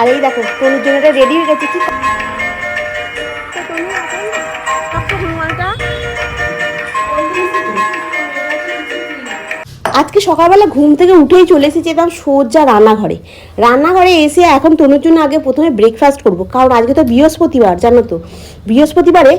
আর এই দেখো, তনুর জন্য এটা রেডি হয়ে গেছে, কি আজকে সকালবেলা ঘুম থেকে উঠেই চলে এসেছি একদম সোজা রান্নাঘরে। রান্নাঘরে এসে এখন তনুর জন্য আগে প্রথমে ব্রেকফাস্ট করব, কারণ আজকে তো বৃহস্পতিবার, জানো তো? বৃহস্পতিবারে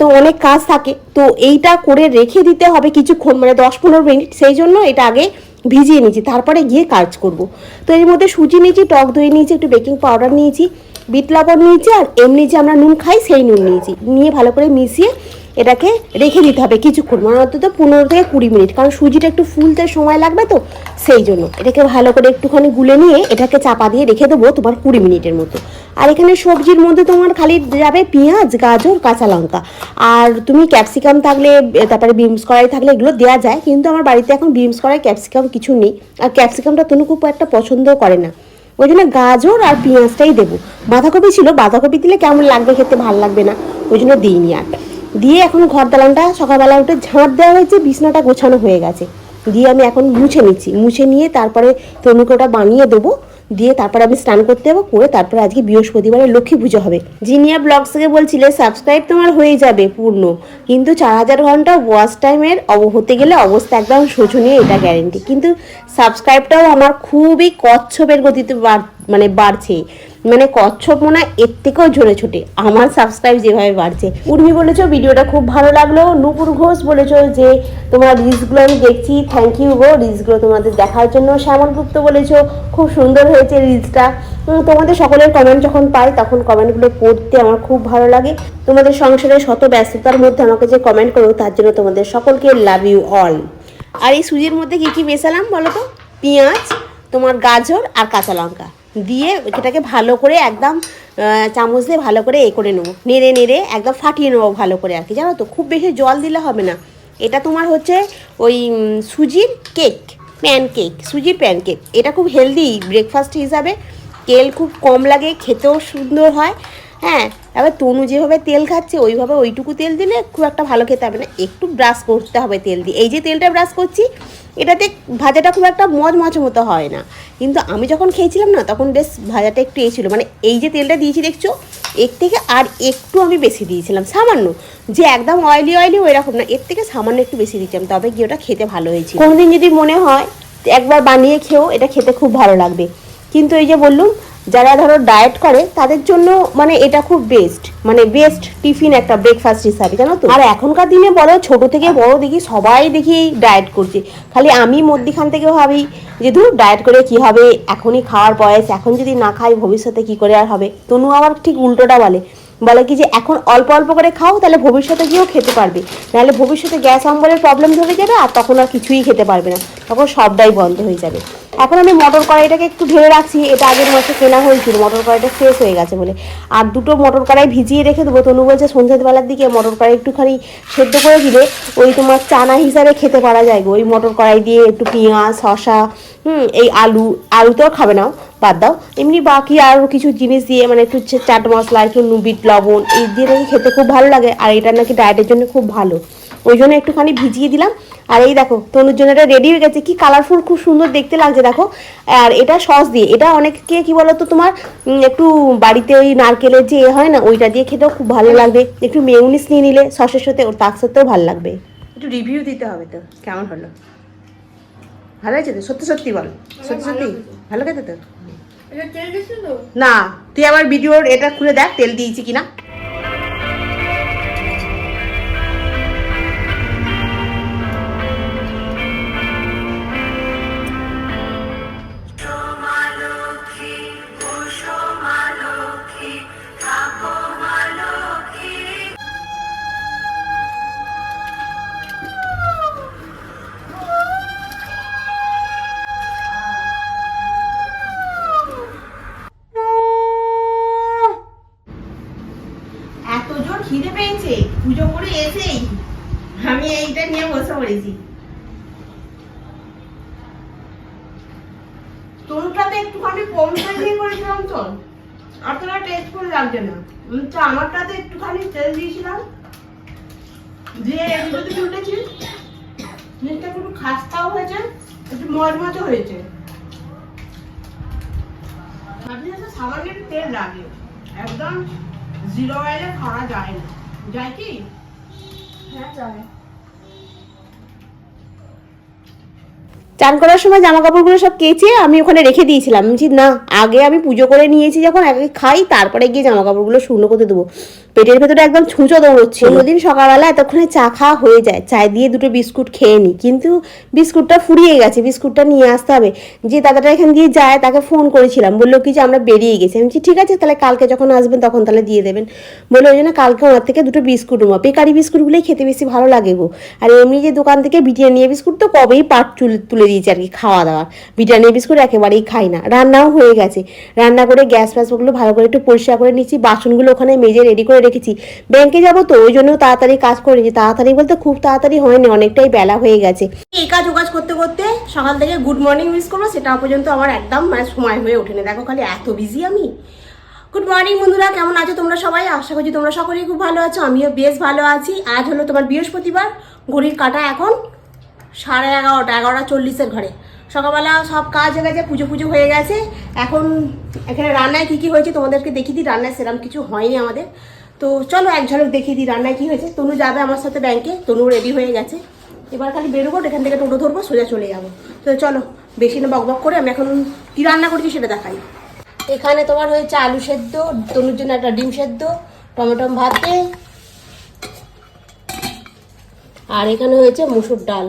তো অনেক কাজ থাকে, তো এইটা করে রেখে দিতে হবে কিছুক্ষণ মানে দশ পনেরো মিনিট, সেই জন্য এটা আগে ভিজিয়ে নিয়েছি, তারপরে গিয়ে কাজ করব। তো এর মধ্যে সুজি নিয়েছি, টক দই নিয়েছি, একটু বেকিং পাউডার নিয়েছি, বিট লবণ নিয়েছি, আর এমনি যে আমরা নুন খাই, সেই নুন নিয়েছি। নিয়ে ভালো করে মিশিয়ে এটাকে রেখে দিতে হবে কিছুক্ষণ মানে অন্তত পনেরো থেকে কুড়ি মিনিট। কারণ সুজিটা একটু ফুলতে সময় লাগবে তো, সেই জন্য। এটাকে ভালো করে একটুখানি গুলে নিয়ে এটাকে চাপা দিয়ে রেখে দেবো তোমার কুড়ি মিনিটের মতো। আর এখানে সবজির মধ্যে তোমার খালি যাবে পেঁয়াজ, গাজর, কাঁচা লঙ্কা। আর তুমি ক্যাপসিকাম থাকলে, তারপরে বিমস কড়াই থাকলে এগুলো দেওয়া যায়, কিন্তু আমার বাড়িতে এখন বিমস কড়াই, ক্যাপসিকাম কিছু নেই। আর ক্যাপসিকামটা তনু খুব একটা পছন্দ করে না। ওই জন্য গাজর আর পেঁয়াজটাই দেবো। বাঁধাকপি ছিল, বাঁধাকপি দিলে কেমন লাগবে, খেতে ভালো লাগবে না, ওই জন্য দিইনি আর। দিয়ে এখন ঘর দালানটা সকালবেলা উঠে ঝাঁট দেওয়া হয়েছে, বিছনাটা গোছানো হয়ে গেছে। দিয়ে আমি এখন মুছে নিচ্ছি। মুছে নিয়ে তারপরে তনুকে ওটা বানিয়ে দেবো। দিয়ে তারপরে আমি স্নান করতে যাব, করে তারপরে আজকে বৃহস্পতিবারে লক্ষ্মী পুজো হবে। জিনিয়া ব্লগস থেকে বলছিলে সাবস্ক্রাইব তোমার হয়ে যাবে, পূর্ণ। কিন্তু চার হাজার ঘণ্টা ওয়াচ টাইমের অব- হতে গেলে অবস্থা একদম শোচনীয়, এটা গ্যারেন্টি কিন্তু সাবস্ক্রাইবটাও আমার খুবই কচ্ছপের গতিতে মানে বাড়ছে। মানে কচ্ছপ মনে এর থেকেও ঝরে ছোটে। আমার সাবস্ক্রাইব যেভাবে বাড়ছে। উর্মি বলেছ, ভিডিওটা খুব ভালো লাগল। নূপুর ঘোষ বলেছ যে, তোমার রিলসগুলো আমি দেখছি। Thank you go. রিলসগুলো তোমাদের দেখার জন্য। শ্যামল গুপ্ত বলেছ, খুব সুন্দর হয়েছে রিলসটা। তোমাদের সকলের কমেন্ট যখন পাই, তখন কমেন্টগুলো পড়তে আমার খুব ভালো লাগে। তোমাদের সংসারের শত ব্যস্ততার মধ্যে আমাকে যে কমেন্ট করো, তার জন্য তোমাদের সকলকে লাভ ইউ অল আর এই সুজির মধ্যে কি কি মেশালাম বলো তো? পেঁয়াজ, তোমার গাজর আর কাঁচা লঙ্কা। দিয়ে এটাকে ভালো করে একদম চামচ দিয়ে ভালো করে এ করে নেব। নেড়ে নেড়ে একদম ফাটিয়ে নেব ভালো করে আর কি, জানো তো? খুব বেশি জল দিলে হবে না। এটা তোমার হচ্ছে ওই সুজির কেক প্যান কেক সুজির প্যান কেক এটা খুব হেলদি ব্রেকফাস্ট হিসাবে। তেল খুব কম লাগে, খেতেও সুন্দর হয়। হ্যাঁ এবার তনু যেভাবে তেল খাচ্ছে, ওইভাবে ওইটুকু তেল দিলে খুব একটা ভালো খেতে হবে না। একটু ব্রাশ করতে হবে তেল দিয়ে। এই যে তেলটা ব্রাশ করছি, এটাতে ভাজাটা খুব একটা মজ মচ মতো হয় না। কিন্তু আমি যখন খেয়েছিলাম না, তখন বেশ ভাজাটা একটু এ ছিল। মানে এই যে তেলটা দিয়েছি দেখছ, এর থেকে আর একটু আমি বেশি দিয়েছিলাম। সামান্য, যে একদম অয়েলি অয়েলি ওই রকম না, এর থেকে সামান্য একটু বেশি দিয়েছিলাম। তবে কি ওটা খেতে ভালো হয়েছিল। কোনোদিন যদি মনে হয়, একবার বানিয়ে খেও, এটা খেতে খুব ভালো লাগবে। কিন্তু এই যে বললুম যারা ধরো ডায়েট করে, তাদের জন্য মানে এটা খুব বেস্ট মানে বেস্ট টিফিন একটা ব্রেকফাস্ট হিসাবে জানো তো? আর এখনকার দিনে বলো, ছোট থেকে বড় দেখি, সবাই দেখি ডায়েট করছে। খালি আমি মধ্যিখান থেকে ভাবি যে, ধরো ডায়েট করে কি হবে? এখনই খাওয়ার বয়স, এখন যদি না খাই, ভবিষ্যতে কি করে আর হবে? তনু আবার ঠিক উল্টোটা বলে। বলে কি যে এখন অল্প অল্প করে খাও, তাহলে ভবিষ্যতে গিয়েও খেতে পারবে। নাহলে ভবিষ্যতে গ্যাস অম্বলের প্রবলেম ধরে যাবে আর তখন আর কিছুই খেতে পারবে না। তখন সবটাই বন্ধ হয়ে যাবে। এখন আমি মটর কড়াইটাকে একটু ঢেলে রাখছি, এটা আগের মাসে কেনা হয়েছিল, মটর কড়াইটা শেষ হয়ে গেছে বলে। আর দুটো মটর কড়াই ভিজিয়ে রেখে দেবো। তনু বলছে সন্ধ্যাবেলার দিকে মটর কড়াই একটুখানি সেদ্ধ করে দিলে ওই তোমার চানা হিসাবে খেতে পারা যায় গো। ওই মটর কড়াই দিয়ে একটু পেঁয়াজ শশা হুম, এই আলু আলুতেও খাবে নাও বাদ দাও। এমনি বাকি আরও কিছু জিনিস দিয়ে মানে একটু চাট মশলা, একটু নুবিট, লবণ, এই দিয়ে নাকি খেতে খুব ভালো লাগে আর এটা নাকি ডায়েটের জন্য খুব ভালো। ওই জন্য একটুখানি ভিজিয়ে দিলাম। আর এই দেখো, তনুর জন্য এটা রেডি হয়ে গেছে। কি কালারফুল খুব সুন্দর দেখতে লাগছে, দেখো। আর এটা সস দিয়ে। এটা অনেককে কি বলতো তোমার? একটু বাড়িতে ওই নারকেলের যে হয় না, ওইটা দিয়ে খেতেও খুব ভালো লাগবে। একটু মেউনিস নিয়ে নিলে সসের সাথে ওর তার সাথেও ভালো লাগবে। একটু রিভিউ দিতে হবে তো, কেমন হলো? ভালো হয়েছে তো? সত্যি সত্যি বল। সত্যি সত্যি? ভালো খেতে তো? না তুই আবার ভিডিওর এটা খুলে দেখ তেল দিয়েছি কিনা। তোরটাতে একটুখানি কম তেল দিয়ে করেছিলাম টেস্ট করে না। তো আমারটাতে একটুখানি তেল দিয়েছিলাম। দিয়ে থেকে উঠেছি জিনিসটা একটু খাস্তাও হয়েছে, একটু মজমজও হয়েছে। তেল লাগে। একদম জিরো অয়েলে খাওয়া যায় না। যায় কি? হ্যাঁ যায়। চান করার সময় জামা কাপড়গুলো সব কেচে আমি ওখানে রেখে দিয়েছিলাম। বলছি, না আগে আমি পুজো করে নিয়েছি যখন আগে খাই তারপরে গিয়ে জামা কাপড়গুলো শুকনো করতে দেবো। পেটের ভেতরে একদম ছুঁচো দৌড়চ্ছে। অন্যদিন সকালবেলা এতক্ষণে চা খাওয়া হয়ে যায়। চায় দিয়ে দুটো বিস্কুট খেয়ে নিই কিন্তু বিস্কুটটা ফুরিয়ে গেছে বিস্কুটটা নিয়ে আসতে হবে। যে দাদাটা এখান দিয়ে যায় তাকে ফোন করেছিলাম। বলল কি যে আমরা বেরিয়ে গেছি। আমি ঠিক আছে তাহলে কালকে যখন আসবেন তখন তাহলে দিয়ে দেবেন। বলে ওই জন্য কালকে ওনার থেকে দুটো বিস্কুট নেব। বেকারি বিস্কুটগুলোই খেতে বেশি ভালো লাগে গো। আর এমনি যে দোকান থেকে ব্রিটানিয়া বিস্কুট তো কবেই পাট চুল তুলে দিয়েছে আর কি খাওয়া দাওয়া। ব্রিটানিয়া বিস্কুট একেবারেই খাই না। রান্নাও হয়ে গেছে। রান্না করে গ্যাস ফ্যাসগুলো ভালো করে একটু পরিষ্কার করে নিচ্ছি। বাসনগুলো ওখানে মেজে রেডি করে রেখেছি। ব্যাংকে যাব তো, ওই জন্য তাড়াতাড়ি কাজ করে নিয়েছি তাড়াতাড়ি বলতে খুব তাড়াতাড়ি হয়নি, অনেকটাই বেলা হয়ে গেছে। এই কাজ ও কাজ করতে করতে সকাল থেকে গুড মর্নিং মিস করব, সেটা পর্যন্ত আমার একদম মানে সময় হয়ে ওঠেনি। দেখো খালি এত বিজি আমি। গুড মর্নিং বন্ধুরা, কেমন আছো তোমরা সবাই? আশা করছি তোমরা সকলেই খুব ভালো আছো, আমিও বেশ ভালো আছি। আজ হলো তোমার বৃহস্পতিবার, ঘড়ির কাটা এখন সাড়ে এগারোটা এগারোটা চল্লিশের ঘরে। সকালবেলা সব কাজ হয়ে গেছে, পুজো পুজো হয়ে গেছে। এখন এখানে রান্নায় কী কী হয়েছে তোমাদেরকে দেখিয়ে দিই, রান্নায় সেরকম কিছু হয়নি আমাদের। তো চলো এক ঝলক দেখিয়ে দিই রান্নায় কী হয়েছে। তনু যাবে আমার সাথে ব্যাংকে তনু রেডি হয়ে গেছে। এবার খালি বেরোবো, এখান থেকে টোটো ধরবো, সোজা চলে যাব। তো চলো, বেশি না বকবক করে আমি এখন কী রান্না করছি সেটা দেখাই। এখানে তোমার হয়েছে আলু সেদ্ধ, তনুর জন্য একটা ডিম সেদ্ধ টমেটো ভাতে, আর এখানে হয়েছে মুসুর ডাল।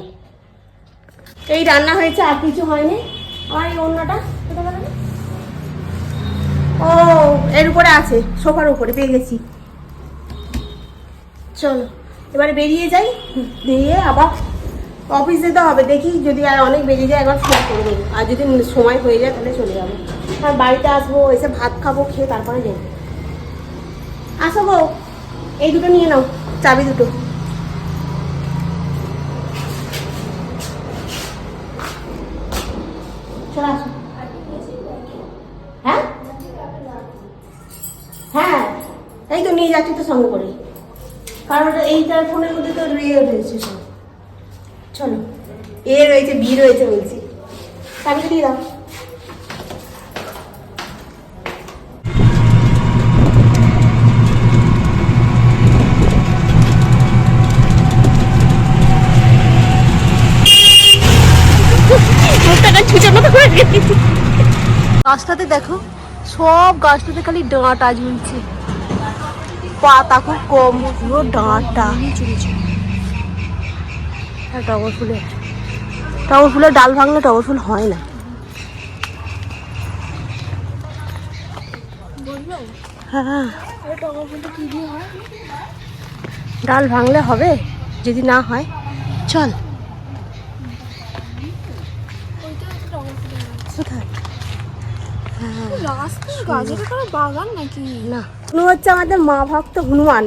এই রান্না হয়েছে, আর কিছু হয়নি। আর এই অন্যটা? ও, এর উপরে আছে, সোফার উপরে, পেয়ে গেছি। চলো, এবারে বেরিয়ে যাই, দিয়ে আবার অফিস যেতে হবে, দেখি যদি আর অনেক বেরিয়ে যায়, একবার ফোন করে দেবো। আর যদি সময় হয়ে যায়, তাহলে চলে যাব। আর বাড়িতে আসব, এসে ভাত খাব, খেয়ে তারপরে যাব আসো গো, এই দুটো নিয়ে নাও, চাবি দুটো। চলে আসো। হ্যাঁ? হ্যাঁ তাই তো নিয়ে যাচ্ছি তো সঙ্গে করে কারণ এইটা ফোনের মধ্যে তো ইয়ে রয়েছে সব। চলো, এ রয়েছে, বি রয়েছে বলছি। তাহলে দিয়ে দাও মুখটাকে ছুঁচে মতো করে রেখেছি গাছটাতে দেখো, সব গাছটাতে খালি ডাঁটা ঝুলছে। পাতা খুব কম, পুরো ডাঁটা। আর টগর ফুলের টগর ফুলের ডাল ভাঙলে টগর ফুল হয় না। হ্যাঁ। ডাল ভাঙলে হবে, যদি না হয়, চল কোথায় রাস্তা গাছের কোনো বাগান না হচ্ছে আমাদের মা ভক্ত হনুমান।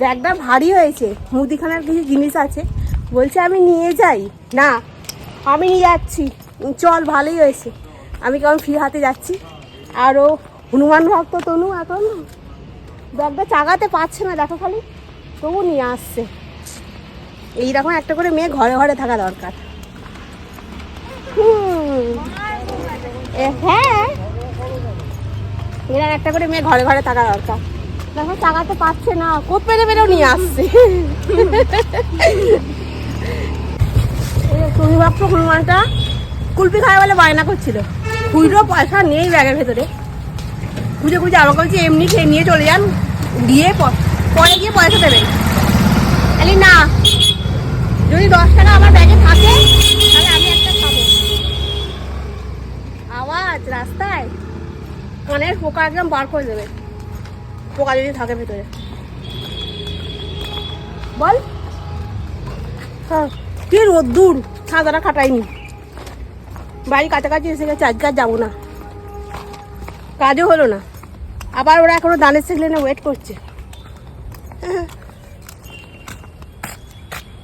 ব্যাগটা ভারী হয়েছে, মুদিখানার কিছু জিনিস আছে। বলছে আমি নিয়ে যাই। না, আমি নিয়ে যাচ্ছি। চল, ভালোই হয়েছে। আমি কেমন ফ্রি হাতে যাচ্ছি। আর ও হনুমান ভক্ত তনু এখন ব্যাগটা চাগাতে পারছে না, দেখো খালি। তবু নিয়ে আসছে। এইরকম একটা করে মেয়ে ঘরে ঘরে থাকা দরকার হুম এ, হ্যাঁ। এরা একটা করে মেয়ে ঘরে ঘরে থাকা দরকার। দেখো টাকাতে পাচ্ছে না। কোথ পেরে পেরেও নিয়ে আসছে। তুমি ভাবছ হনুমানটা কুলপি খায় বলে বায়না করছিল। খুঁজলো, পয়সা নেই ব্যাগের ভেতরে। খুঁজে খুঁজে আমাকে বলছি, এমনি খেয়ে নিয়ে চলে যান। দিয়ে পরে গিয়ে পয়সা দেবেন। আলি না। যদি দশ টাকা আমার ব্যাগে থাকে তাহলে আমি একটা খাব আওয়াজ রাস্তায় কানের পোকা একদম বার করে দেবে। পোকা যদি থাকে ভেতরে। বল। হ্যাঁ কি রোদ্দুর। সাদাটা খাটাইনি বাড়ির কাছাকাছি এসে গেছে, আজকে আর যাব না। কাজও হলো না। আবার ওরা এখনও দানের সেগলেনে ওয়েট করছে।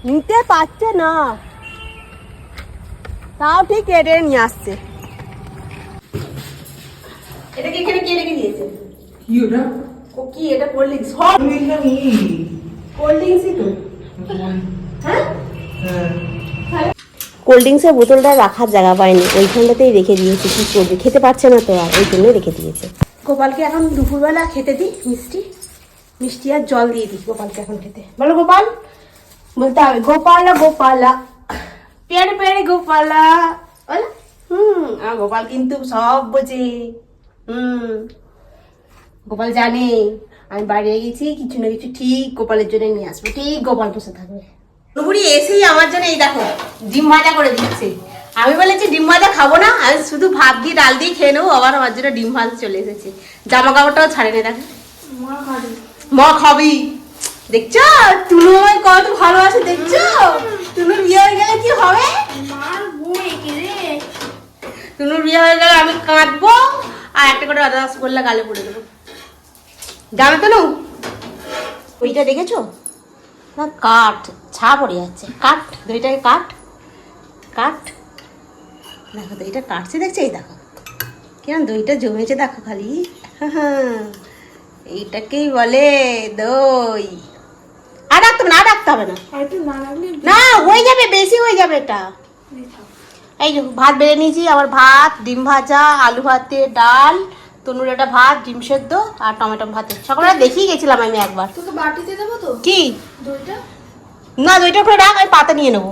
নিতে পারছে না। তাও ঠিক কেটে নিয়ে আসছে। এটা কি এখানে কে রেখে দিয়েছে? কি ওটা? ও কি এটা কোল্ড ড্রিঙ্কস সব কোল্ড ড্রিঙ্কসই তো। হ্যাঁ? হ্যাঁ। কোল্ড ড্রিঙ্কসের বোতলটা রাখার জায়গা পায়নি ওইখানটাতেই রেখে দিয়েছে। কি করবে? খেতে পারছে না তো আর। ওই জন্যই রেখে দিয়েছে। গোপালকে এখন দুপুরবেলা খেতে দিই মিষ্টি। মিষ্টি আর জল দিয়ে দিই গোপালকে এখন খেতে। বলো গোপাল। বলতে হবে গোপালা গোপালা। পেয়ারে পেয়ারে গোপালা। বলো। হুম আমার গোপাল কিন্তু সব বোঝে। হুম। গোপাল জানে আমি বাইরে গেছি কিছু না কিছু ঠিক গোপালের জন্য নিয়ে আসব ঠিক গোপাল বসে থাকবে। নুপুরি এসেই আমার জন্য এই দেখো ডিম ভাজা করে দিচ্ছে। আমি বলেছি ডিম ভাজা খাব না আমি শুধু ভাত দিয়ে ডাল দিয়ে খেয়ে নেব আবার আমার জন্য ডিম ভাজা চলে এসেছে। জামা কাপড়টাও ছাড়ে নে দেখো। মা খাবে। দেখছ? তুলু আমায় কত ভালোবাসে দেখছ? তুলুর বিয়ে হয়ে গেলে কি হবে? তুলুর বিয়ে হয়ে গেলে আমি কাঁদবো। আর করলে গালে পড়ে দেবো যাবে তো নু ওইটা দেখেছ? না কাঠ ছা পড়ে যাচ্ছে। কাঠ দইটাকে কাঠ কাঠ। দেখো দইটা কাটছে দেখছ এই দেখো। কেন দইটা জমেছে দেখো খালি। এইটাকেই বলে দই। আর রাখতে হবে না আর রাখতে হবে না। না হয়ে যাবে বেশি হয়ে যাবে এটা। এই ভাত বেড়ে নিয়েছি আবার ভাত ডিম ভাজা আলু ভাতে ডাল তনুর একটা ভাত ডিম সেদ্ধ আর টমেটো ভাতে। সকালে দেখিয়ে গেছিলাম আমি একবার। তোকে বাটিতে দেবো তো? কি? দইটা? না দইটা করে রাখ আমি পাতা নিয়ে নেব।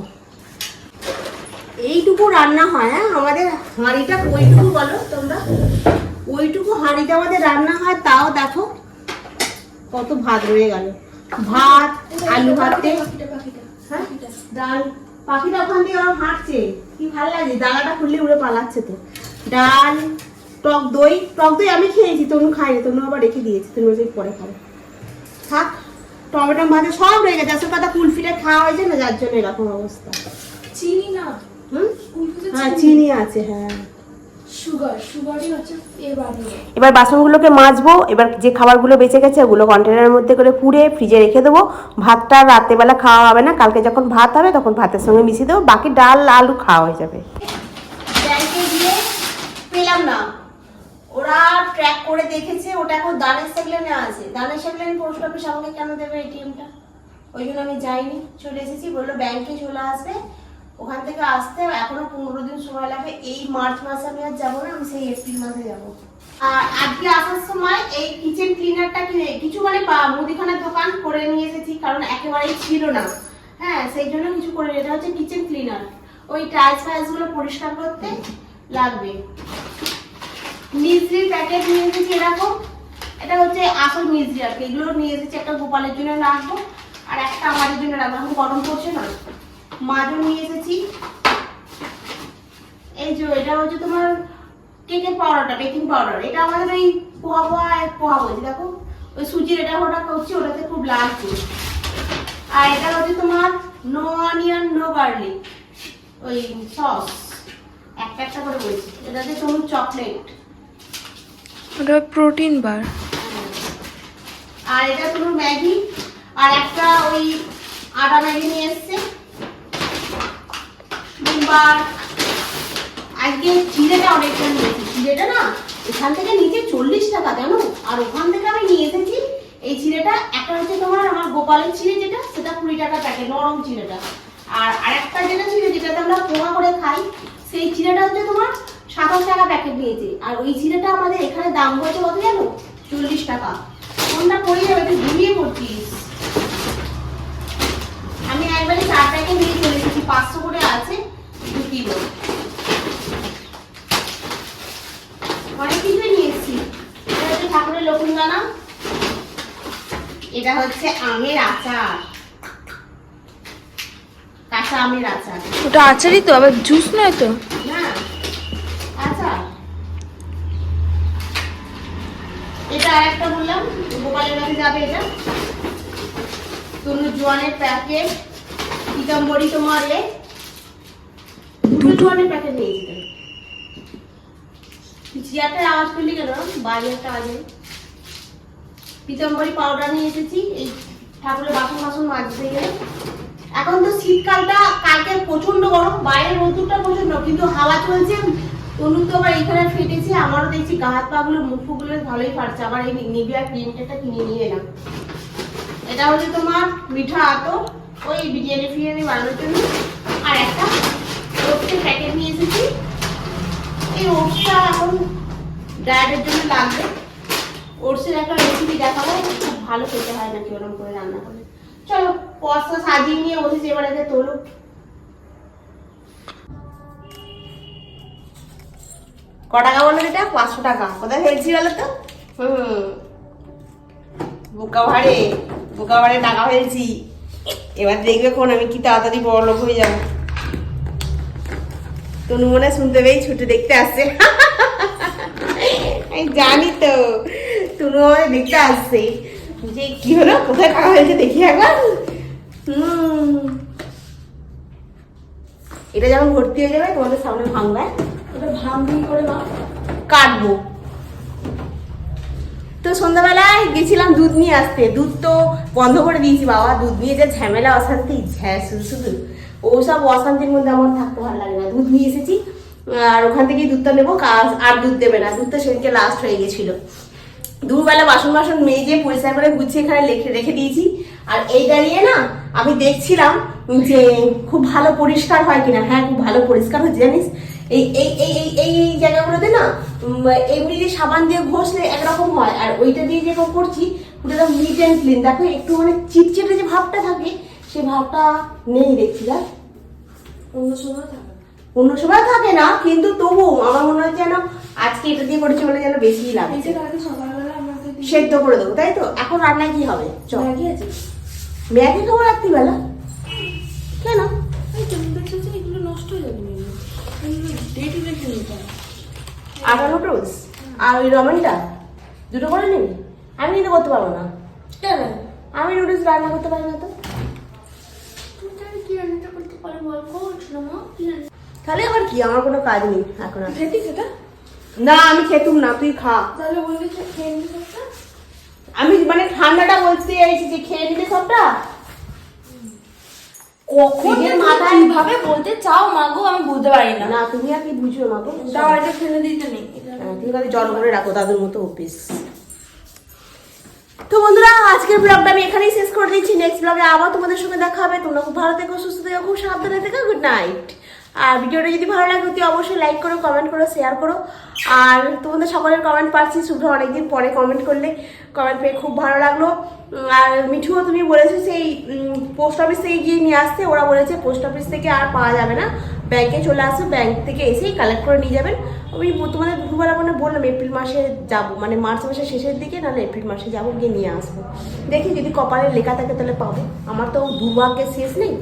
এইটুকু রান্না হয় হ্যাঁ? আমাদের হাঁড়িটা ওইটুকু বলো তোমরা। ওইটুকু হাঁড়িতে আমাদের রান্না হয় তাও দেখো কত ভাত রয়ে গেল। ভাত আলু ভাতে হ্যাঁ? ডাল। পাখিটা ওখান দিয়ে হাঁটছে। কি ভালো লাগছে দানাটা খুললে উড়ে পালাচ্ছে তো। ডাল টক দই টক দই আমি খেয়েছি তনু খাইনি তনু আবার রেখে দিয়েছি তনু বলছে পরে খাব। থাক টমেটো ভাজা সব রয়ে গেছে আসলে কথা কুলফিটা খাওয়া হয়েছে না যার জন্য এরকম অবস্থা। চিনি না। হ্যাঁ চিনি আছে হ্যাঁ। এবার বাসনগুলোকে মাজবো এবার যে খাবারগুলো বেঁচে গেছে ওগুলো কন্টেনারের মধ্যে করে পুড়ে ফ্রিজে রেখে দেবো। ভাতটা রাত্রেবেলা খাওয়া হবে না কালকে যখন ভাত হবে তখন ভাতের সঙ্গে মিশিয়ে দেবো বাকি ডাল আলু খাওয়া হয়ে যাবে। পেলাম না। ওরা ট্র্যাক করে দেখেছে, ওটা এখন দানের সেগলেনে আছে। দানের সেগলেন পোস্ট অফিস আমাকে কেন দেবে এটিএমটা ওই জন্য আমি যাইনি, চলে এসেছি, বলল ব্যাংকে চলে আসবে। ওখান থেকে আসতে এখনও পনেরো দিন সময় লাগবে। এই মার্চ মাসে আমি আর যাব না, আমি সেই এপ্রিল মাসে যাব। আর আজকে আসার সময় এই কিচেন ক্লিনারটা কিনে, কিছু মানে মুদিখানার দোকান করে নিয়ে এসেছি, কারণ একেবারেই ছিল না। হ্যাঁ সেই জন্য কিছু করে। এটা হচ্ছে কিচেন ক্লিনার ওই টাইলস ফাইলসগুলো পরিষ্কার করতে লাগবে। মিজরির প্যাকেট নিয়ে এসেছি এরকম। এটা হচ্ছে আসল মিজরি আর কি। এগুলো নিয়ে এসেছি একটা গোপালের জন্য রাখব। আর একটা আমাদের জন্য রাখব। এখন গরম পড়ছে না? মাজন নিয়ে এসেছি। এই যে, এটা হচ্ছে তোমার কেকের পাউডারটা বেকিং পাউডার এটা আমাদের ওই পোহা পোহা পোহা বলছি, দেখো। ওই সুজির এটা ওটা করছি, ওটাতে খুব লাগছে আর এটা হচ্ছে তোমার নো অনিয়ন নো গার্লিক ওই সস একটা একটা করে বলছি। এটাতে তোমার চকলেট ওটা প্রোটিন বার আর এটা তোমার ম্যাগি, আর একটা ওই আটা ম্যাগি নিয়ে এসছে। দুবার আজকে চিড়েটা অনেকটা নিয়েছি। চিড়েটা না, এখান থেকে নিচে চল্লিশ টাকা, জানো? আর ওখান থেকে আমি নিয়ে এসেছি এই চিড়েটা একটা হচ্ছে তোমার আমার গোপালের চিড়ে যেটা, সেটা কুড়ি টাকা প্যাকেট নরম চিড়েটা আর আরেকটা যেটা চিড়ে যেটাতে আমরা পোহা করে খাই, সেই চিড়েটা হচ্ছে তোমার সাতাশ টাকা প্যাকেট নিয়েছে আর ওই চিড়েটা আমাদের এখানে দাম হচ্ছে কত জানো? চল্লিশ টাকা। কোনটা পড়ে যাবে তুই ঘুমিয়ে পড়ছিস আমি একবারে চার প্যাকেট নিয়ে চলে এসেছি। পাঁচশো করে আছে দু কিলো অনেক কিছুই নিয়ে এসেছি। এটা হচ্ছে ঠাকুরের লক্ষ্মীদানা। এটা হচ্ছে আমের আচার। কাঁচা আমের আচার। ওটা আচারই তো, আবার জুস নয় তো না আচার এটা বললাম, গোপালের কাছে যাবে এটা। জোয়ানের প্যাকেট পিতাম্বরী তোমার এ। দুটো জোয়ানের প্যাকেট আওয়াজ কেন? বাইরে একটা আগে। পিতাম্বরী পাউডার নিয়ে এসেছি, এই ঠাকুরের বাসন বাসন মাজতে গেলে এখন তো শীতকালটা, কালকে প্রচণ্ড গরম, বাইরে রোদ্দুরটা প্রচণ্ড কিন্তু হাওয়া চলছে তনু তো আবার এখানে ফেটেছে, আমারও দেখছি গা হাত পা গুলো, মুখ ফুগুলো ভালোই ফাটছে। আবার এই নিবিয়া ক্রিমটা কিনে নিয়ে এলাম। এটা হচ্ছে তোমার মিঠা আতর ওই বিরিয়ানি ফিরিয়ানি বানানোর জন্য। আর একটা ওটসের প্যাকেট নিয়ে এসেছি। এই ওটসটা এখন ডায়েটের জন্য লাগবে। ওটসের একটা রেসিপি দেখাবো, খুব ভালো খেতে হয় নাকি ওরকম করে রান্না করে চলো পস্তা সাজিয়ে নিয়ে বসেছি, এবার একে তোলো। টাকা বলল এটা পাঁচশো টাকা। কোথায় ফেলছি বলো তো? হুম। বোকা ভাড়ে বোকা ভাড়ে টাকা ফেলছি। এবার দেখবে কোন, আমি কি তাড়াতাড়ি বড় লোক হয়ে যাব। তনু মনে শুনতে পেয়েই ছুটে দেখতে আসছে। আমি জানি তো। তনু আমাদের দেখতে আসছে। যে কি হলো? কোথায় টাকা হয়েছে দেখি একবার। হুম। এটা যখন ভর্তি হয়ে যাবে, তোমাদের সামনে ভাঙবে। ওটা ভাঙবি কাটবো। তো সন্ধ্যাবেলায় গেছিলাম দুধ নিয়ে আসতে। দুধ তো বন্ধ করে দিয়েছি বাবা। দুধ নিয়ে যে ঝামেলা, অশান্তি শুধু শুধু। ওসব অশান্তির মধ্যে আমার থাকতে ভালো লাগে না। দুধ নিয়ে এসেছি, আর ওখান থেকেই দুধটা নেব। কাজ- আর দুধ দেবে না। দুধটা সেদিনকে লাস্ট হয়ে গেছিল। দুবেলা বাসন বাসন মেজে পরিষ্কার করে গুছিয়ে এখানে রেখে রেখে দিয়েছি। আর এই দাঁড়িয়ে না আমি দেখছিলাম যে খুব ভালো পরিষ্কার হয় কিনা। হ্যাঁ খুব ভালো পরিষ্কার হচ্ছে জানিস? এই এই এই এই এই এই জায়গাগুলোতে না এমনি যে সাবান দিয়ে ঘষলে একরকম হয় আর ওইটা দিয়ে যে করছি পুরো নিট অ্যান্ড ক্লিন দেখো একটু মানে চিটচিটে যে ভাবটা থাকে সেই ভাবটা নেই দেখছি দেখ। অন্য সময় থাকে। অন্য সময় থাকে না কিন্তু তবু আমার মনে হয় যেন আজকে এটা দিয়ে করেছি বলে যেন বেশিই লাগে সেদ্ধ করে দেবো তাই তো? এখন রান্নায় কি হবে? চল। ম্যাগি আছে। ম্যাগি খাব রাত্রিবেলা? কেন এই তুমি দেখছ যে এগুলো নষ্ট হয়ে যাবে এগুলো এগুলো ডেটে রেখে নিতে আটা নুডলস আর ওই রমেনটা দুটো করে নিবি? আমি কিন্তু করতে পারব না। কেন? আমি নুডলস রান্না করতে পারি না তো। তাহলে না কি তাহলে আবার কি? আমার কোনো কাজ নেই এখন আর। খেতে সেটা না আমি খেতুম না তুই খা। তাহলে বললি খেয়ে নিতে আমি মানে ঠান্ডাটা বলতে চাইছি যে খেয়ে নিতে সবটা? কখন মাথায়- ভাবে বলতে চাও মাগো আমি বুঝতে পারি না। না তুমি আর কি বুঝো মাগো তাও এটা ফেলে দিতে নেই হ্যাঁ, তুমি খালি জল করে রাখো তাদের মতো অফিস তো বন্ধুরা আজকের ব্লগটা আমি এখানেই শেষ করে দিচ্ছি। নেক্সট ব্লগে আবার তোমাদের সঙ্গে দেখা হবে। তোমরা খুব ভালো থেকো সুস্থ থেকো খুব সাবধানে থেকো। গুড নাইট আর ভিডিওটা যদি ভালো লাগে, অতি অবশ্যই লাইক করো কমেন্ট করো শেয়ার করো। আর তোমাদের সকলের কমেন্ট পাচ্ছি শুভ্র অনেকদিন পরে কমেন্ট করলে। কমেন্ট পেয়ে খুব ভালো লাগল। আর মিঠুও তুমি বলেছ সেই পোস্ট অফিস থেকে গিয়ে নিয়ে আসতে। ওরা বলেছে পোস্ট অফিস থেকে আর পাওয়া যাবে না। ব্যাংকে চলে আসো ব্যাংক থেকে এসেই কালেক্ট করে নিয়ে যাবেন। আমি তোমাদের দুপুরবেলা মানে বললাম এপ্রিল মাসে যাব। মানে মার্চ মাসের শেষের দিকে, নাহলে এপ্রিল মাসে যাব, গিয়ে নিয়ে আসব। দেখি যদি কপালে লেখা থাকে তাহলে পাবো। আমার তো দুর্ভাগ্যের শেষ নেই।